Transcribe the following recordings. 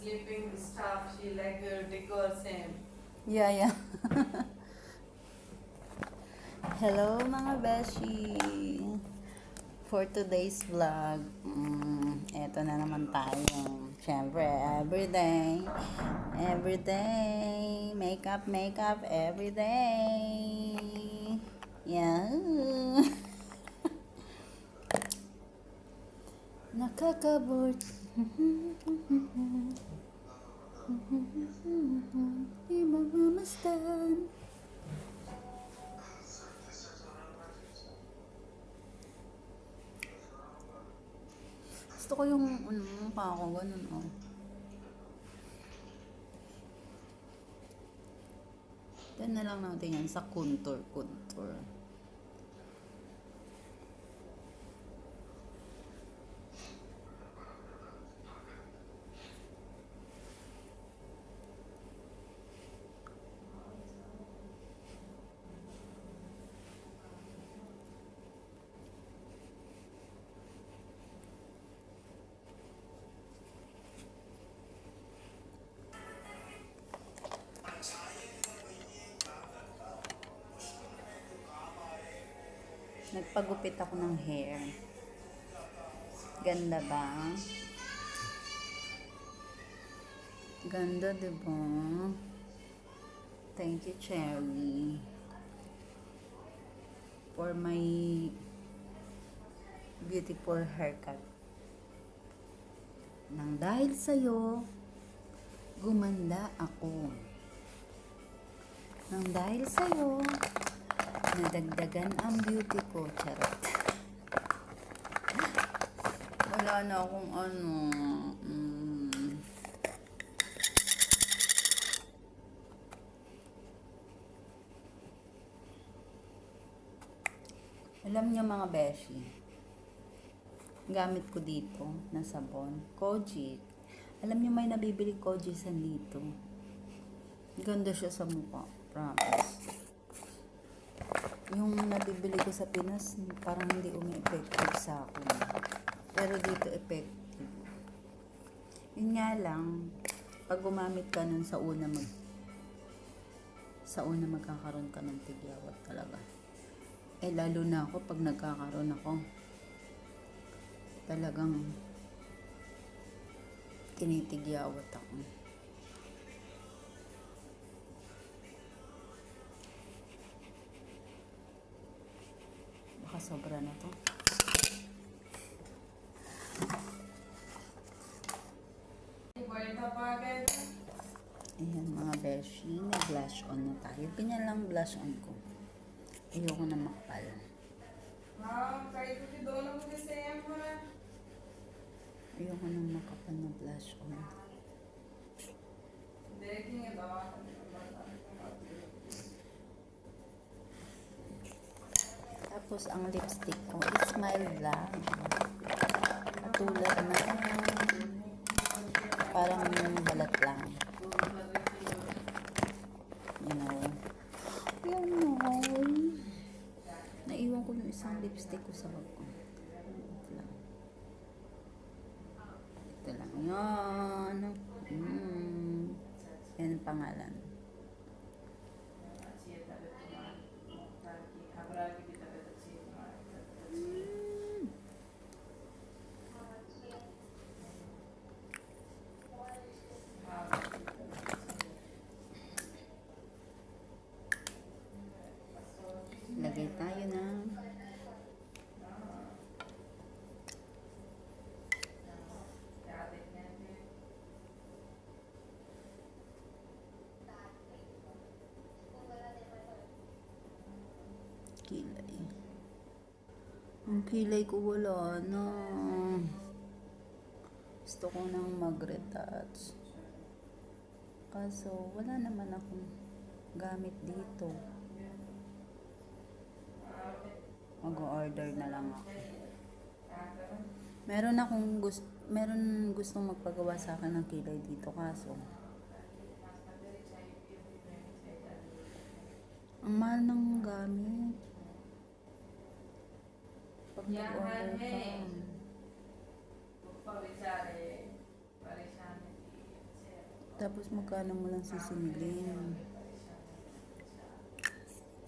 sleeping stuff. She like uh, decor same. Yeah, yeah. Hello mga beshi! For today's vlog, mm, eto na naman tayo. Siyempre, everyday, everyday, makeup, makeup, everyday. Yeah. Nakakabot. Di mamamastan. Gusto ko yung ano, mukha ko, ganun oh. Yan na lang natin yan sa contour, contour. Nagpagupit ako ng hair. Ganda ba? Ganda, di ba? Thank you, Cherry. For my beautiful haircut. Nang dahil sa'yo, gumanda ako. Nang dahil sa'yo, nadagdagan ang beauty ko. Charot. Wala na akong ano. Mm, alam niyo mga beshi, gamit ko dito na sabon, Kojic. Alam niyo may nabibili Kojic san dito. Ganda siya sa mukha, promise. Yung nabibili ko sa Pinas, parang hindi umi-effective sa akin. Pero dito effective. Yun nga lang, pag gumamit ka nun sa una mag sa una magkakaroon ka ng tigyawat talaga. Eh lalo na ako pag nagkakaroon ako. Talagang tinitigyawat ako. sobra na to. Ayan mga beshi, nag-blush on na tayo. Ganyan lang blush on ko. Ayoko na makapal. Ayoko na makapal na blush on. Ayoko na makapal na blush on. Tapos ang lipstick ko, smile lang. Katulad na parang balat lang. You know. Yan know. Naiwan ko yung isang lipstick ko sa bag ko. Ito lang. Ito lang. Yan. Mm. Yan ang pangalan. Ang kilay ko wala na. Gusto ko nang mag-retouch. Kaso, wala naman akong gamit dito. Mag-order na lang ako. Meron akong gusto, meron gustong magpagawa sa akin ng kilay dito kaso ang mahal ng gamit. Nag-order Tapos magkano mo lang sisimilin?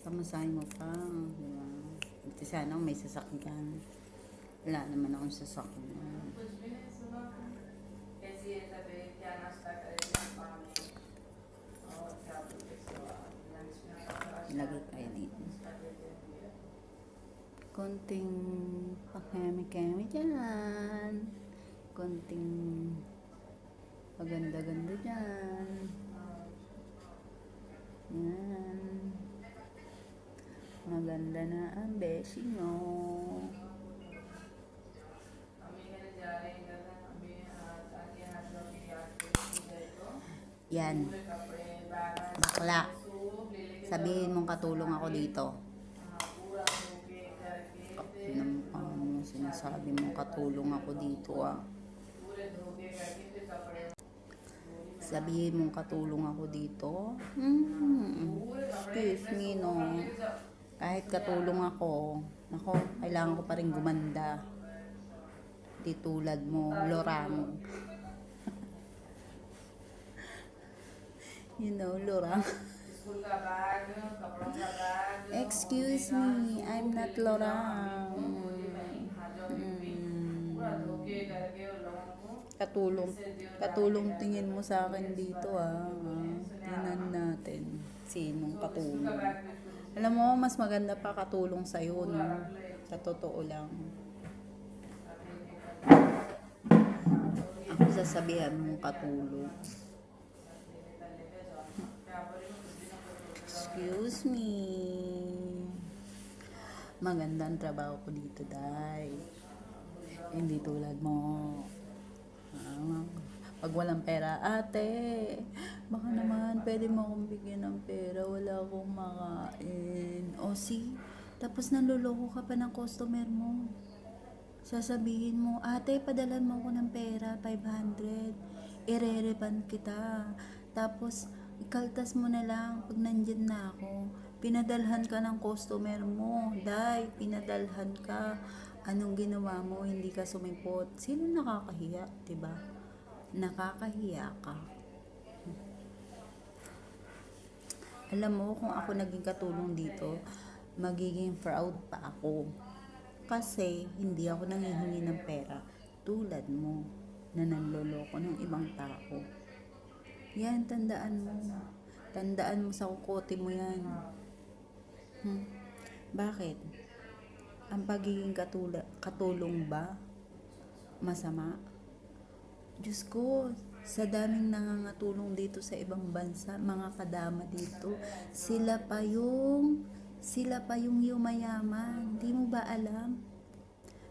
Pamasahin mo pa, di ba? Sana may sasakyan. Wala naman akong sasakyan. Ilagay konting pakeme-keme dyan. Konting paganda-ganda dyan. Yan. Maganda na ang besi nyo. Yan. Bakla. Sabihin mong katulong ako dito. sabi mo katulong ako dito ah. Sabihin mong katulong ako dito? Hmm, excuse me no. Kahit katulong ako nako kailangan ko pa rin gumanda. Di tulad mo lorang you know lorang excuse me I'm not lorang Katulong, katulong tingin mo sa akin dito ah. Tingnan natin sinong katulong. Alam mo, mas maganda pa katulong sa'yo, no? Sa totoo lang. Ako sasabihan mong katulong. Excuse me. Maganda ang trabaho ko dito, Day. Hindi tulad mo. Ah, pag walang pera, ate, baka naman pwede mo akong bigyan ng pera, wala akong makain. O si, tapos nanloloko ka pa ng customer mo. Sasabihin mo, ate, padalan mo ako ng pera, 500. Ire-refund kita. Tapos, ikaltas mo na lang pag nandyan na ako. Pinadalhan ka ng customer mo. Day, pinadalhan ka. Anong ginawa mo? Hindi ka sumipot. Sino nakakahiya, ba? Nakakahiya ka. Alam mo, kung ako naging katulong dito, magiging proud pa ako. Kasi, hindi ako nangihingi ng pera tulad mo na nanloloko ng ibang tao. Yan, tandaan mo. Tandaan mo sa kukote mo yan. Hmm. Bakit? Ang pagiging katula, katulong ba? Masama? Diyos ko, sa daming nangangatulong dito sa ibang bansa, mga kadama dito, sila pa yung, sila pa yung yumayaman. Di mo ba alam?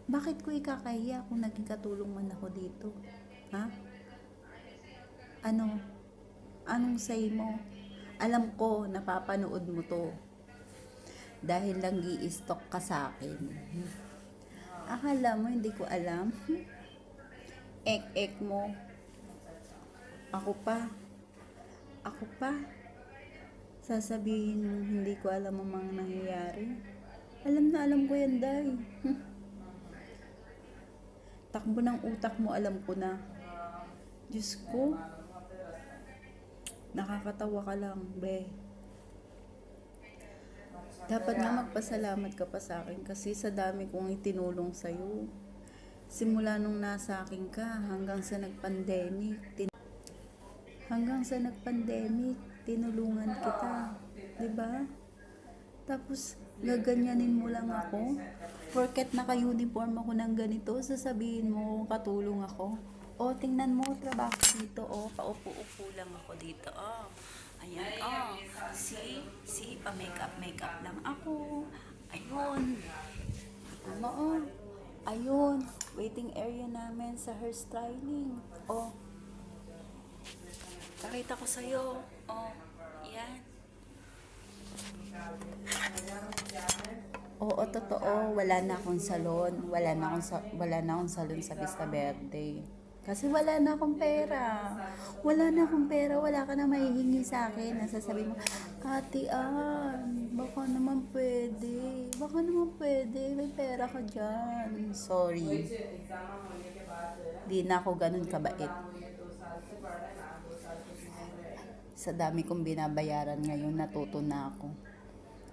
Bakit ko ikakahiya kung naging katulong man ako dito? Ha? Ano? Anong say mo? Alam ko, napapanood mo to. Dahil lang i-stock ka sa akin. Akala mo, hindi ko alam. Ek-ek mo. Ako pa. Ako pa. Sasabihin mo, hindi ko alam ang mga nangyayari. Alam na alam ko yan, Day. Takbo ng utak mo, alam ko na. Diyos ko. Nakakatawa ka lang, be. Dapat nga magpasalamat ka pa sa akin kasi sa dami kong itinulong sa'yo. Simula nung nasa akin ka hanggang sa nag-pandemic. Tin- hanggang sa nag-pandemic, tinulungan kita. 'Di ba? Tapos, gaganyanin mo lang ako. Porket naka-uniform ako ng ganito, sasabihin mo katulong ako. O, tingnan mo, trabaho dito. O, paupo-upo lang ako dito. O, ayan. O, see? See, pa-makeup, makeup lang ako. Ayun. Ano, o. Ayun. Waiting area namin sa hair styling. O. Pakita ko sa'yo. O, yan. Oo, totoo. Wala na akong salon. Wala na akong, sa- wala na akong salon sa Vista Verde. Kasi wala na akong pera. Wala na akong pera, wala ka na mahihingi sa akin. Nasasabi mo, Ate Ann, baka naman pwede. Baka naman pwede, may pera ka dyan. Sorry. Di na ako ganun kabait. Sa dami kong binabayaran ngayon, natuto na ako.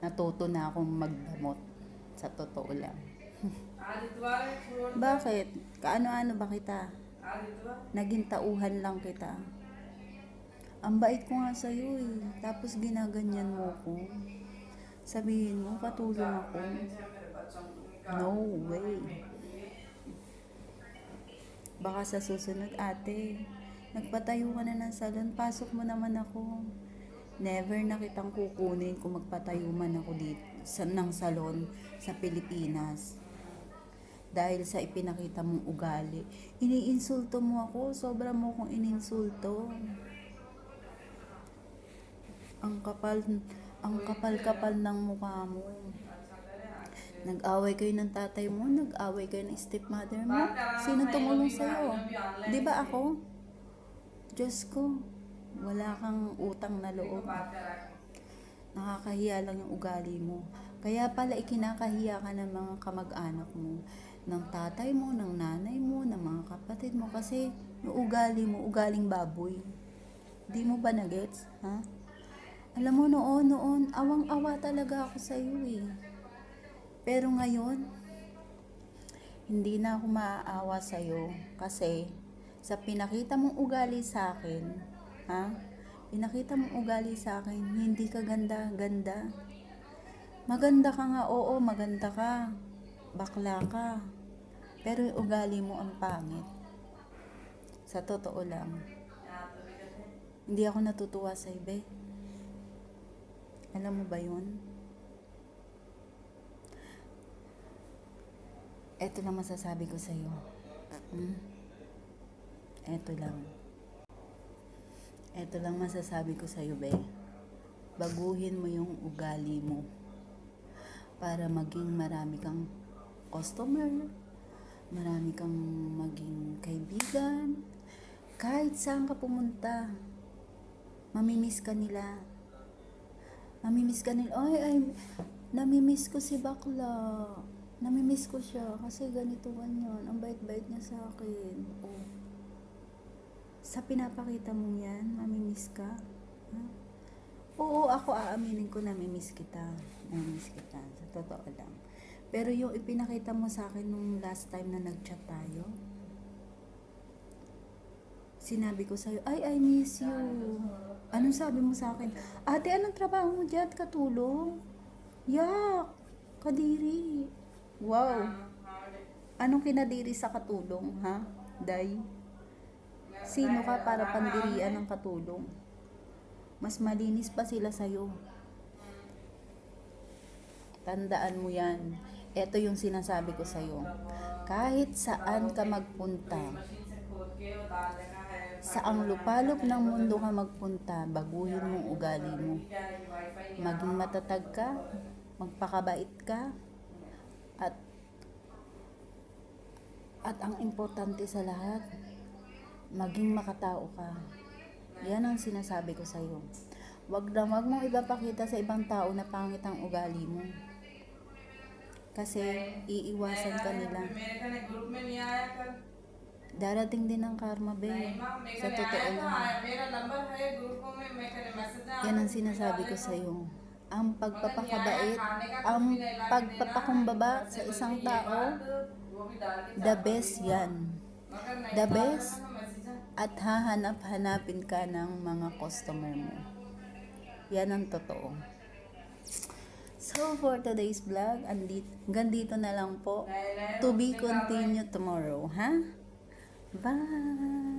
Natuto na akong magdamot. Sa totoo lang. Bakit? Kaano-ano ba kita? Naging tauhan lang kita. Ang bait ko nga sa'yo eh. Tapos ginaganyan mo ko. Sabihin mo, patulong ako. No way. Baka sa susunod, ate, nagpatayo ka na ng salon, pasok mo naman ako. Never na kitang kukunin kung magpatayo man ako dito sa, ng salon sa Pilipinas dahil sa ipinakita mong ugali. Iniinsulto mo ako, sobra mo akong ininsulto. Ang kapal, ang kapal-kapal ng mukha mo. Nag-away kayo ng tatay mo, nag-away kayo ng stepmother mo. Sino tumulong sa'yo? Di ba ako? Diyos ko, wala kang utang na loob. Nakakahiya lang yung ugali mo. Kaya pala ikinakahiya ka ng mga kamag-anak mo ng tatay mo, ng nanay mo, ng mga kapatid mo. Kasi ugali mo, ugaling baboy. Di mo ba nagets? Ha? Alam mo noon, noon, awang-awa talaga ako sa iyo eh. Pero ngayon, hindi na ako maaawa sa iyo kasi sa pinakita mong ugali sa akin, ha? Pinakita mong ugali sa akin, hindi ka ganda, ganda. Maganda ka nga, oo, maganda ka. Bakla ka. Pero ugali mo ang pangit. Sa totoo lang. Hindi ako natutuwa sa ibe. Eh. Alam mo ba yun? Ito lang masasabi ko sa iyo. Hmm? Ito lang. Ito lang masasabi ko sa iyo, be. Baguhin mo yung ugali mo para maging marami kang customer marami kang maging kaibigan, kahit saan ka pumunta, mamimiss ka nila. Mamimiss ka nila. Ay, ay, namimiss ko si bakla. Namimiss ko siya kasi ganito ganyan. Ang bait-bait niya sa akin. Oh. Sa pinapakita mo yan, mamimiss ka. Ha? Oo, ako aaminin ko namimiss kita. Namimiss kita. Sa totoo lang. Pero yung ipinakita mo sa akin nung last time na nag-chat tayo, sinabi ko sa'yo, ay, I miss you. Anong sabi mo sa akin? Ate, anong trabaho mo dyan? Katulong? Yak! Kadiri. Wow. Anong kinadiri sa katulong, ha? Day? Sino ka para pandirian ng katulong? Mas malinis pa sila sa'yo. Tandaan mo yan. Ito yung sinasabi ko sa iyo. Kahit saan ka magpunta, sa ang lupalop ng mundo ka magpunta, baguhin mong ugali mo. Maging matatag ka, magpakabait ka, at at ang importante sa lahat, maging makatao ka. Yan ang sinasabi ko sa iyo. Wag na wag mong ipapakita sa ibang tao na pangit ang ugali mo. Kasi iiwasan ka nila. Darating din ang karma, be. Sa totoo lang. Yan ang sinasabi ko sa iyo. Ang pagpapakabait, ang pagpapakumbaba sa isang tao, the best yan. The best at hahanap-hanapin ka ng mga customer mo. Yan ang totoo. So, for today's vlog, andit, gandito na lang po. To be continued tomorrow, ha? Bye!